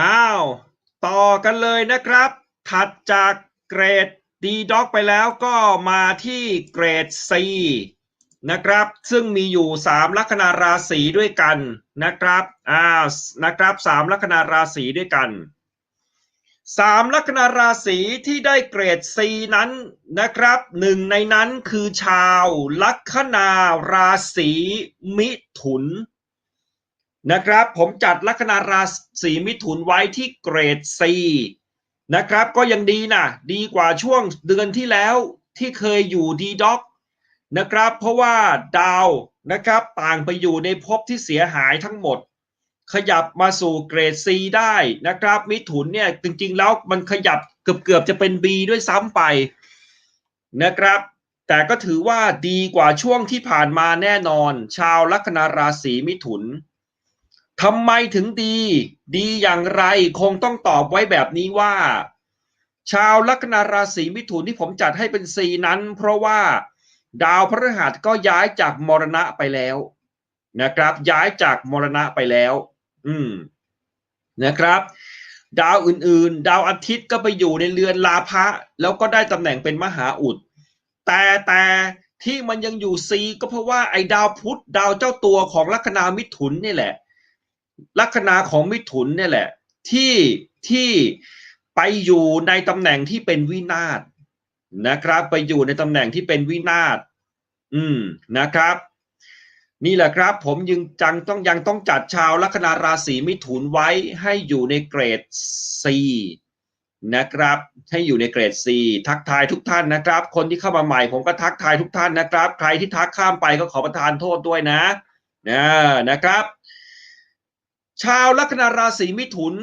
อ้าว ต่อกันเลยนะครับ ถัดจากเกรด D Doc ไปแล้วก็มาที่เกรด C นะครับ ซึ่งมีอยู่ 3 ลัคนาราศีด้วยกันนะครับอ้าวนะครับ3ลัคนาราศีด้วยกัน 3 ลัคนาราศีที่ได้เกรด C นั้นนะครับหนึ่งในนั้นคือชาวลัคนาราศีมิถุน นะครับ ผมจัดลัคนาราศีมิถุนไว้ที่เกรด C นะครับ ก็ยังดีนะดีกว่าช่วงเดือนที่แล้วที่เคยอยู่ดีด็อกนะครับ เพราะว่าดาวนะครับต่างไปอยู่ในภพที่เสียหายทั้งหมด ขยับมาสู่เกรด C ได้นะครับ มิถุนเนี่ยจริงๆแล้วมันขยับเกือบๆจะเป็น B ด้วยซ้ำไปนะครับ แต่ก็ถือว่าดีกว่าช่วงที่ผ่านมาแน่นอน ชาวลัคนาราศีมิถุน ทำไมถึงดี ดีอย่างไร คงต้องตอบไว้แบบนี้ว่า ชาวลัคนาราศีมิถุนที่ผมจัดให้เป็นซีนั้น เพราะว่าดาวพฤหัสก็ย้ายจากมรณะไปแล้วนะครับ ย้ายจากมรณะไปแล้ว อืมนะครับ ดาวอื่นๆ ดาวอาทิตย์ก็ไปอยู่ในเรือนลาภะแล้วก็ได้ตำแหน่งเป็นมหาอุด แต่แต่ที่มันยังอยู่ซีก็เพราะว่าไอ้ดาวพุธดาวเจ้าตัวของลัคนามิถุนนี่แหละ ลัคนาของมิถุนเนี่ยแหละ ที่ที่ไปอยู่ในตำแหน่งที่เป็นวินาศนะครับ ไปอยู่ในตำแหน่งที่เป็นวินาศอืมนะครับ นี่แหละครับ ผมยังจังต้องยังต้องจัดชาวลัคนาราศีมิถุนไว้ให้อยู่ในเกรด C นะครับ ให้อยู่ในเกรด C ทักทายทุกท่านนะครับ คนที่เข้ามาใหม่ผมก็ทักทายทุกท่านนะครับ ใครที่ทักข้ามไปก็ขอประทานโทษด้วยนะนะนะครับ ชาวลัคนาราศีมิถุน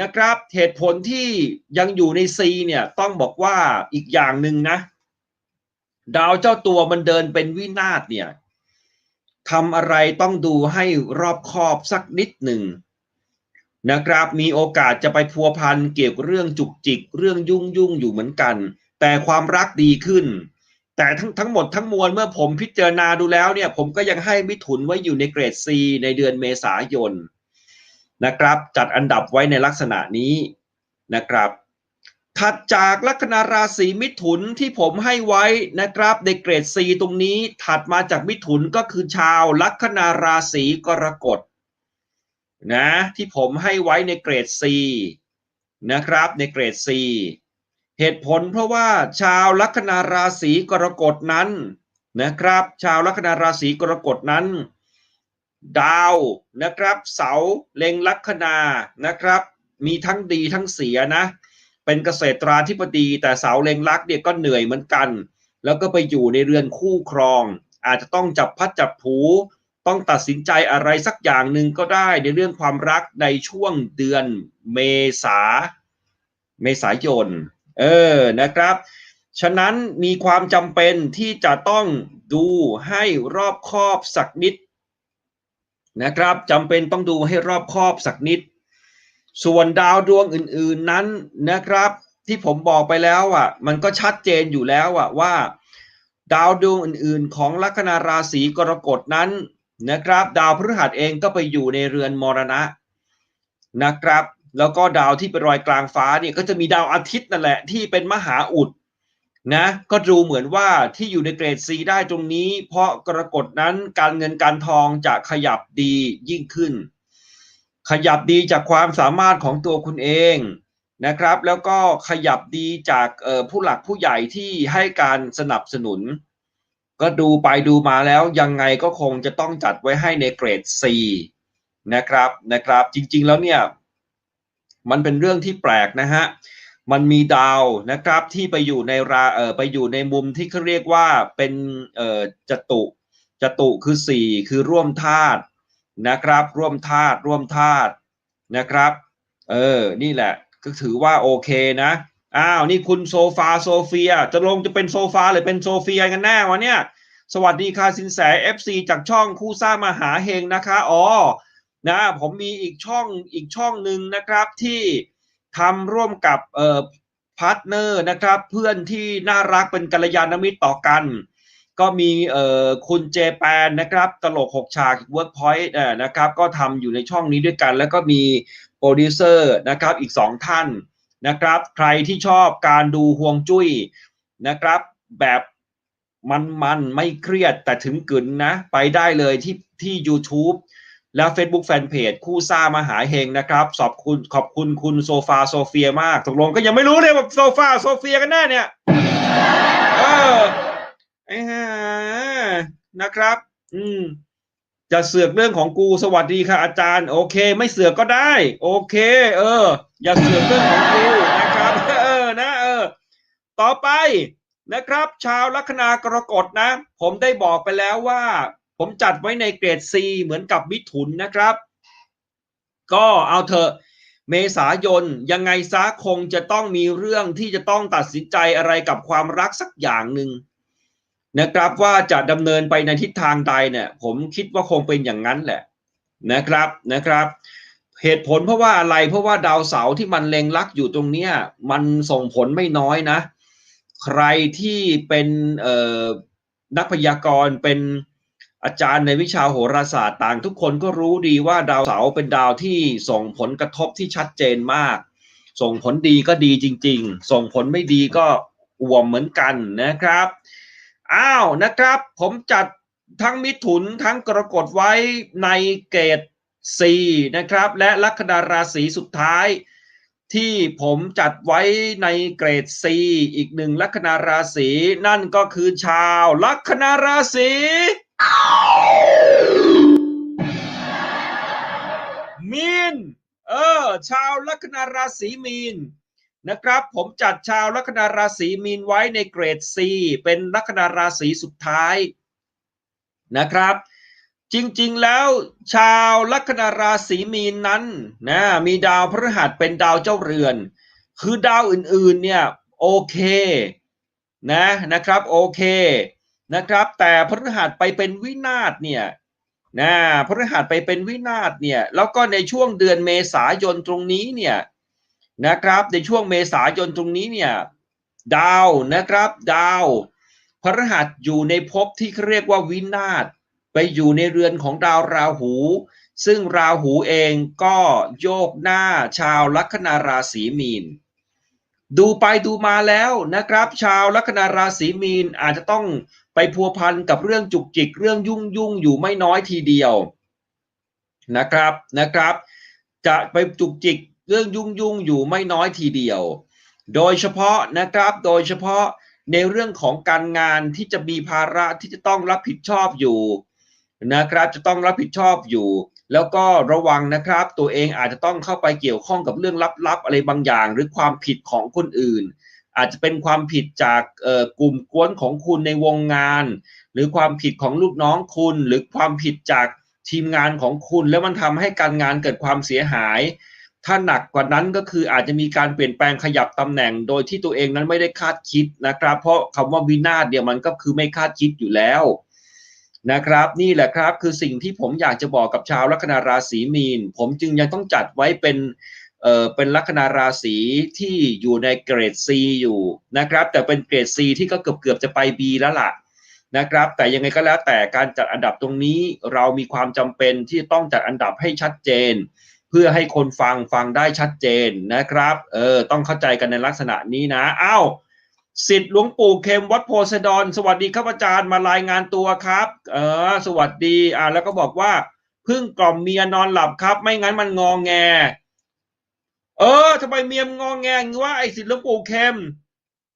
นะครับ เหตุผลที่ยังอยู่ในซีเนี่ยต้องบอกว่าอีกอย่างหนึ่งนะ ดาวเจ้าตัวมันเดินเป็นวินาศเนี่ยทำอะไรต้องดูให้รอบคอบสักนิดหนึ่งนะครับมีโอกาสจะไปพัวพันเกี่ยวกับเรื่องจุกจิก เรื่องยุ่งยุ่งอยู่เหมือนกัน แต่ความรักดีขึ้น แต่ทั้งทั้งหมดทั้งมวลเมื่อผมพิจารณาดูแล้วเนี่ย ผมก็ยังให้มิถุนไว้อยู่ในเกรด C ในเดือนเมษายน นะครับ จัดอันดับไว้ในลักษณะนี้นะครับถัดจากลัคนาราศีมิถุนที่ผมให้ไว้นะครับในเกรด C ตรงนี้ถัดมาจากมิถุนก็คือชาวลัคนาราศีกรกฎนะที่ผมให้ไว้ในเกรด C นะครับในเกรด C เหตุผลเพราะว่าชาวลัคนาราศีกรกฎนั้นนะครับ ชาวลัคนาราศีกรกฎนั้น ดาวนะครับ เสาเล็งลัคนานะครับ มีทั้งดีทั้งเสียนะ เป็นเกษตราธิบดี แต่เสาเล็งลักเนี่ยก็เหนื่อยเหมือนกัน แล้วก็ไปอยู่ในเรือนคู่ครอง อาจจะต้องจับพัดจับผูต้องตัดสินใจอะไรสักอย่างหนึ่งก็ได้ในเรื่องความรักในช่วงเดือนเมษา เมษายน เออนะครับ ฉะนั้นมีความจำเป็นที่จะต้องดูให้รอบคอบสักนิด นะครับจำเป็นต้องดูให้รอบคอบสักนิด ส่วนดาวดวงอื่นๆนั้นนะครับ ที่ผมบอกไปแล้วอะ มันก็ชัดเจนอยู่แล้วอะว่า ดาวดวงอื่นๆ ของลัคนาราศีกรกฎนั้นนะครับ ดาวพฤหัสเองก็ไปอยู่ในเรือนมรณะนะครับ แล้วก็ดาวที่เป็นรอยกลางฟ้าเนี่ยก็จะมีดาวอาทิตย์นั่นแหละที่เป็นมหาอุด นะก็ดูเหมือนว่าที่อยู่ในเกรด C ได้ตรงนี้ เพราะกรกฎนั้นการเงินการทองจะขยับดียิ่งขึ้น ขยับดีจากความสามารถของตัวคุณเองนะครับ แล้วก็ขยับดีจากผู้หลักผู้ใหญ่ที่ให้การสนับสนุน ก็ดูไปดูมาแล้วยังไงก็คงจะต้องจัดไว้ให้ในเกรด C นะครับนะครับ จริงๆแล้วเนี่ย มันเป็นเรื่องที่แปลกนะฮะ มันมีดาวนะครับที่ไปอยู่ในราเออไปอยู่ในมุมที่เขาเรียกว่าเป็นเอ่อจตุจตุคือสี่คือร่วมธาตุนะครับ ร่วมธาตุร่วมธาตุนะครับ เออ นี่แหละก็ถือว่าโอเคนะ อ้าว นี่คุณโซฟาโซเฟีย จะลงจะเป็นโซฟาหรือเป็นโซเฟียกันแน่วะเนี่ย สวัสดีค่ะสินแส FC จากช่องคู่สร้างมหาเฮงนะคะ อ๋อ นะ ผมมีอีกช่องอีกช่องหนึ่งนะครับที่ ทำร่วมกับเอ่อพาร์ทเนอร์นะครับเพื่อนที่น่ารักเป็นกัลยาณมิตรต่อกัน ก็มีเอ่อคุณเจแปนนะครับตลกหกฉากเวิร์กพอยต์นะครับก็ทำอยู่ในช่องนี้ด้วยกัน แล้วก็มีโปรดิวเซอร์นะครับอีกสองท่านนะครับใครที่ชอบการดูห่วงจุ้ยนะครับแบบมันๆไม่เครียดแต่ถึงกึนนะ ไปได้เลยที่ที่ YouTube และ Facebook Fanpage คู่ซ่ามหาเฮงนะครับขอบคุณขอบคุณคุณโซฟาโซเฟียมากตกลงก็ยังไม่รู้เลยว่าโซฟาโซเฟียกันแน่เนี่ยเออไอ้ห่านะครับ อืม จะเสือกเรื่องของกูสวัสดีค่ะ อาจารย์ โอเค ไม่เสือกก็ได้ โอเค เออ อย่าเสือกเรื่องของกูนะครับ เออนะเออ ต่อไปนะครับ ชาวลัคนากรกฎนะ ผมได้บอกไปแล้วว่า ผมจัดไว้ในเกรด C เหมือนกับมิถุนนะครับ ก็เอาเถอะเมษายนยังไงซะคงจะต้องมีเรื่องที่จะต้องตัดสินใจอะไรกับความรักสักอย่างหนึ่งนะครับว่าจะดำเนินไปในทิศทางใดเนี่ยผมคิดว่าคงเป็นอย่างนั้นแหละนะครับนะครับ เหตุผลเพราะว่าอะไรเพราะว่าดาวเสาร์ที่มันเล็งลักอยู่ตรงเนี้ยมันส่งผลไม่น้อยนะ ใครที่เป็นนักพยากรณ์เป็น อาจารย์ในวิชาโหราศาสตร์ต่างทุกคนก็รู้ดีว่าดาวเสาร์เป็นดาวที่ส่งผลกระทบที่ชัดเจนมาก ส่งผลดีก็ดีจริง ๆ ส่งผลไม่ดีก็อ่วมเหมือนกันนะครับ อ้าวนะครับ ผมจัดทั้งมิถุนทั้งกรกฎไว้ในเกรด C นะครับ และลัคนาราศีสุดท้าย ที่ผมจัดไว้ในเกรด C อีกหนึ่งลัคนาราศีนั่นก็คือชาวลัคนาราศี มีน เออ ชาวลัคนาราศีมีนนะครับ ผมจัดชาวลัคนาราศีมีนไว้ในเกรด C เป็นลัคนาราศีสุดท้ายนะครับ จริงๆแล้วชาวลัคนาราศีมีนนั้นนะมีดาวพฤหัสเป็นดาวเจ้าเรือน คือดาวอื่นๆเนี่ยโอเคนะนะครับโอเค นะครับ แต่พฤหัสไปเป็นวินาศเนี่ยนะพฤหัสไปเป็นวินาศเนี่ยแล้วก็ในช่วงเดือนเมษายนตรงนี้เนี่ยนะครับในช่วงเมษายนตรงนี้เนี่ยดาวนะครับดาวพฤหัสอยู่ในภพที่เรียกว่าวินาศไปอยู่ในเรือนของดาวราหู ซึ่งราหูเองก็โยกหน้าชาวลัคนาราศีมีน ดูไปดูมาแล้วนะครับ ชาวลัคนาราศีมีนอาจจะต้อง ไปพัวพันกับเรื่องจุกจิก เรื่องยุ่งยุ่งอยู่ไม่น้อยทีเดียวนะครับนะครับ จะไปจุกจิกเรื่องยุ่งยุ่งอยู่ไม่น้อยทีเดียว โดยเฉพาะนะครับโดยเฉพาะในเรื่องของการงานที่จะมีภาระที่จะต้องรับผิดชอบอยู่นะครับจะต้องรับผิดชอบอยู่ แล้วก็ระวังนะครับ ตัวเองอาจจะต้องเข้าไปเกี่ยวข้องกับเรื่องลับๆ อะไรบางอย่าง หรือความผิดของคนอื่น อาจจะเป็นความผิดจากกลุ่มกวนของคุณในวงงาน หรือความผิดของลูกน้องคุณ หรือความผิดจากทีมงานของคุณ แล้วมันทำให้การงานเกิดความเสียหาย ถ้าหนักกว่านั้นก็คืออาจจะมีการเปลี่ยนแปลงขยับตำแหน่ง โดยที่ตัวเองนั้นไม่ได้คาดคิดนะครับ เพราะคำว่าวินาศเดียวมันก็คือไม่คาดคิดอยู่แล้วนะครับนี่แหละครับคือสิ่งที่ผมอยากจะบอกกับชาวลัคนาราศีมีน ผมจึงยังต้องจัดไว้เป็น เออเป็นลัคนาราศีที่อยู่ในเกรด C อยู่นะครับ แต่เป็นเกรด C ที่ก็เกือบเกือบจะไป B แล้วล่ะนะครับ แต่ยังไงก็แล้วแต่การจัดอันดับตรงนี้เรามีความจำเป็นที่ต้องจัดอันดับให้ชัดเจน เพื่อให้คนฟังฟังได้ชัดเจนนะครับเออต้องเข้าใจกันในลักษณะนี้นะอ้าวสิทธิ์หลวงปู่เข็มวัดโพไซดอน สวัสดีครับอาจารย์มารายงานตัวครับ เออ สวัสดีอ่าแล้วก็บอกว่าเพิ่งกล่อมเมียนอนหลับครับ ไม่งั้นมันงองแง เออทำไมเมียมงองแงงว่าไอ้สิทธิ์หลวงปู่เข็ม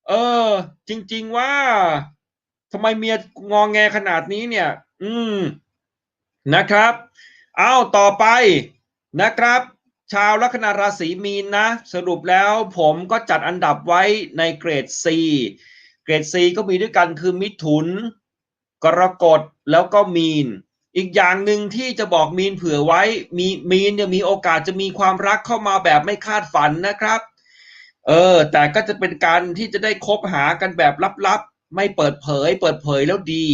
เออ จริง ๆว่าทำไมเมียงองแงขนาดนี้เนี่ย อืมนะครับ เอาต่อไปนะครับ ชาวลัคนาราศีมีนนะ สรุปแล้วผมก็จัดอันดับไว้ในเกรด C เกรด C ก็มีด้วยกันคือมิถุน กรกฎแล้วก็มีน อีกอย่างหนึ่งที่จะบอกมีนเผื่อไว้ มีมีนเนี่ยมีโอกาสจะมีความรักเข้ามาแบบไม่คาดฝันนะครับ เออ แต่ก็จะเป็นการที่จะได้คบหากันแบบลับๆ ไม่เปิดเผย เปิดเผยแล้วดี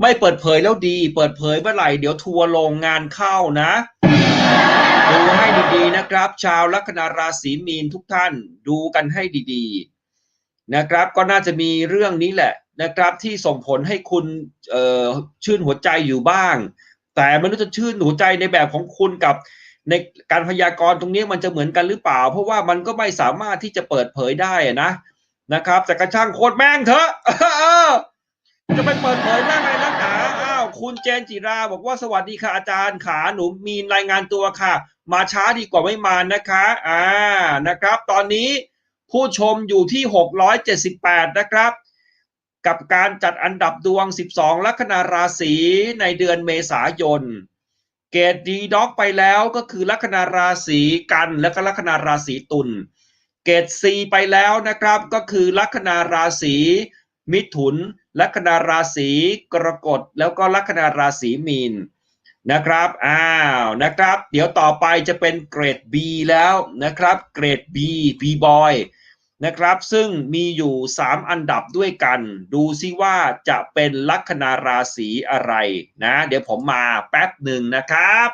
ไม่เปิดเผยแล้วดี เปิดเผยเมื่อไหร่เดี๋ยวทัวร์ลงงานเข้านะดูให้ดีๆนะครับ ชาวลัคนาราศีมีนทุกท่านดูกันให้ดีๆ นะครับ ก็น่าจะมีเรื่องนี้แหละ นะครับที่ส่งผลให้คุณชื่นหัวใจอยู่บ้าง แต่ไม่รู้จะชื่นหัวใจในแบบของคุณกับในการพยากรณ์ตรงนี้มันจะเหมือนกันหรือเปล่า เพราะว่ามันก็ไม่สามารถที่จะเปิดเผยได้นะนะครับแต่กระช่างโคตรแม่งเถอะจะไปเปิดเผยได้ไงนักหนาอ้าวคุณเจนจิราบอกว่าสวัสดีค่ะอาจารย์ขาหนูมีรายงานตัวค่ะ มาช้าดีกว่าไม่มานะคะอ่านะครับ ตอนนี้ผู้ชมอยู่ที่ 678 นะครับ กับการจัดอันดับดวง 12 ลัคนาราศีในเดือนเมษายน เกรดดีด็อกไปแล้วก็คือลัคนาราศีกันและก็ลัคนาราศีตุล เกรดซีไปแล้วนะครับก็คือลัคนาราศีมิถุน ลัคนาราศีกรกฎแล้วก็ลัคนาราศีมีนนะครับ อ้าว นะครับ เดี๋ยวต่อไปจะเป็นเกรด B แล้วนะครับ เกรด B B boy นะครับ ซึ่งมีอยู่ 3 อันดับด้วยกัน ดูซิว่าจะเป็นลัคนาราศีอะไรนะ เดี๋ยวผมมาแป๊บหนึ่งนะครับ